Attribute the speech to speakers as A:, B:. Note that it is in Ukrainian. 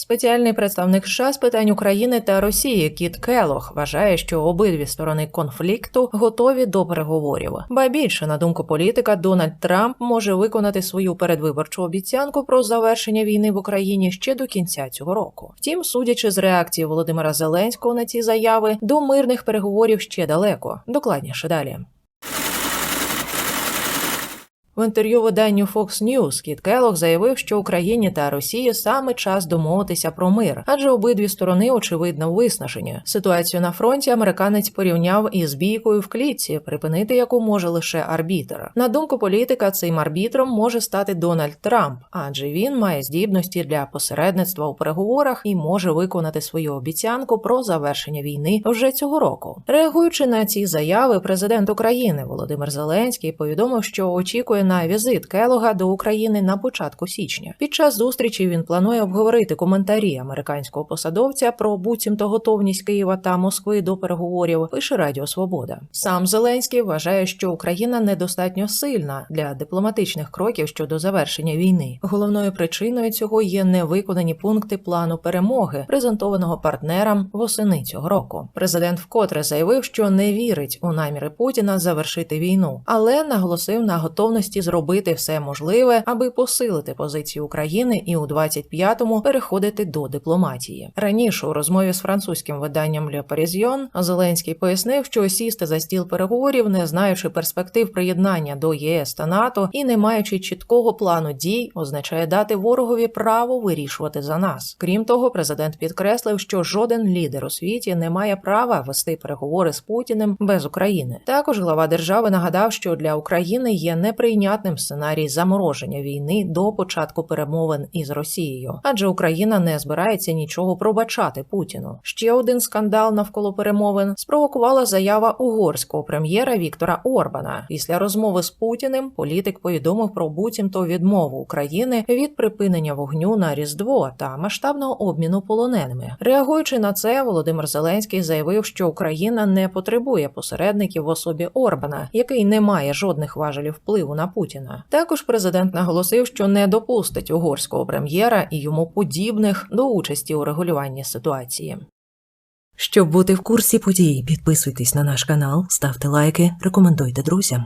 A: Спеціальний представник США з питань України та Росії Кіт Келох вважає, що обидві сторони конфлікту готові до переговорів. Ба більше на думку політика, Дональд Трамп може виконати свою передвиборчу обіцянку про завершення війни в Україні ще до кінця цього року. Втім, судячи з реакції Володимира Зеленського на ці заяви, до мирних переговорів ще далеко. Докладніше далі. В інтерв'ю виданню Fox News Кіт Келлог заявив, що Україні та Росії саме час домовитися про мир, адже обидві сторони очевидно виснажені. Ситуацію на фронті американець порівняв із бійкою в клітці, припинити яку може лише арбітр. На думку політика, цим арбітром може стати Дональд Трамп, адже він має здібності для посередництва у переговорах і може виконати свою обіцянку про завершення війни вже цього року. Реагуючи на ці заяви, президент України Володимир Зеленський повідомив, що очікує на візит Келога до України на початку січня. Під час зустрічі він планує обговорити коментарі американського посадовця про буцімто готовність Києва та Москви до переговорів. Пише Радіо Свобода. Сам Зеленський вважає, що Україна недостатньо сильна для дипломатичних кроків щодо завершення війни. Головною причиною цього є невиконані пункти плану перемоги, презентованого партнерам восени цього року. Президент вкотре заявив, що не вірить у наміри Путіна завершити війну, але наголосив на готовності зробити все можливе, аби посилити позицію України і у 25-му переходити до дипломатії. Раніше у розмові з французьким виданням Le Parisien Зеленський пояснив, що сісти за стіл переговорів, не знаючи перспектив приєднання до ЄС та НАТО і не маючи чіткого плану дій, означає дати ворогові право вирішувати за нас. Крім того, президент підкреслив, що жоден лідер у світі не має права вести переговори з Путіним без України. Також глава держави нагадав, що для України є неприйнятним сценарій замороження війни до початку перемовин із Росією, адже Україна не збирається нічого пробачати Путіну. Ще один скандал навколо перемовин спровокувала заява угорського прем'єра Віктора Орбана. Після розмови з Путіним політик повідомив про буцімто відмову України від припинення вогню на Різдво та масштабного обміну полоненими. Реагуючи на це, Володимир Зеленський заявив, що Україна не потребує посередників в особі Орбана, який не має жодних важелів впливу на Путіна. Також президент наголосив, що не допустить угорського прем'єра і йому подібних до участі у регулюванні ситуації.
B: Щоб бути в курсі подій, підписуйтесь на наш канал, ставте лайки, рекомендуйте друзям.